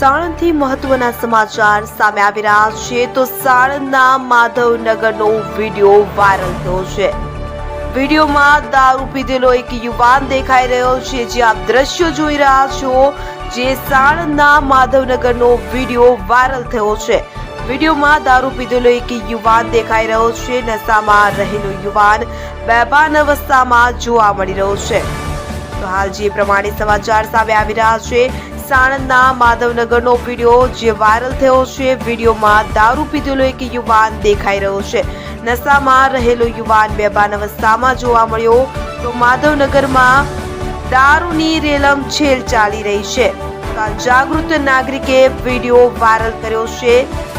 સાણંદથી મહત્વના સમાચાર સામે આવી રહ્યા છે. તો સાણંદના માધવનગરનો વીડિયો વાયરલ થયો છે. વિડીયોમાં દારૂ પીધેલો એક યુવાન દેખાઈ રહ્યો છે. જે આપ દ્રશ્યો જોઈ રહ્યા છો, જે સાણંદના માધવનગરનો વીડિયો વાયરલ થયો છે. વિડીયોમાં દારૂ પીધેલો એક યુવાન દેખાઈ રહ્યો છે. નશામાં રહેલો યુવાન બેભાન અવસ્થામાં જોવા મળી રહ્યો છે. તો હાલ જે પ્રમાણે સમાચાર સામે આવી રહ્યા છે સાણંદના માધવનગરનો વીડિયો જે વાયરલ થયો છે, વિડીયોમાં દારૂ પીધેલો એક યુવાન દેખાઈ રહ્યો છે. નશામાં રહેલો યુવાન બેભાન અવસ્થામાં જોવા મળ્યો તો માધવનગરમાં દારૂની રેલમ છેલ ચાલી રહી છે. જાગૃત નાગરિકે વીડિયો વાયરલ કર્યો છે.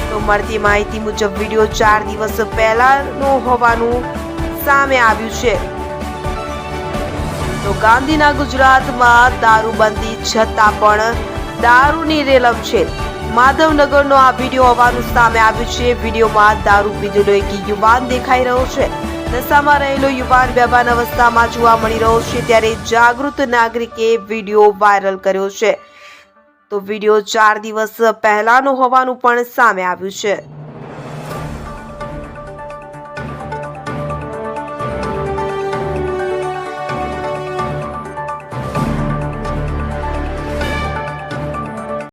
તો મળતી માહિતી મુજબ વીડિયો ચાર દિવસ પહેલાનો હોવાનું સામે આવ્યું છે. તો ગાંધીના ગુજરાતમાં દારૂબંધી છતાં પણ દારૂની રેલમ છે. માધવનગરનો આ વીડિયો હોવાનું સામે આવ્યું છે. વિડીયોમાં દારૂ પીધેલો એક યુવાન દેખાઈ રહ્યો છે. નશામાં રહેલો યુવાન બેભાન અવસ્થામાં જોવા મળી રહ્યો છે ત્યારે જાગૃત નાગરિકે વીડિયો વાયરલ કર્યો છે. તો વીડિયો ચાર દિવસ પહેલાનો હોવાનું પણ સામે આવ્યું છે.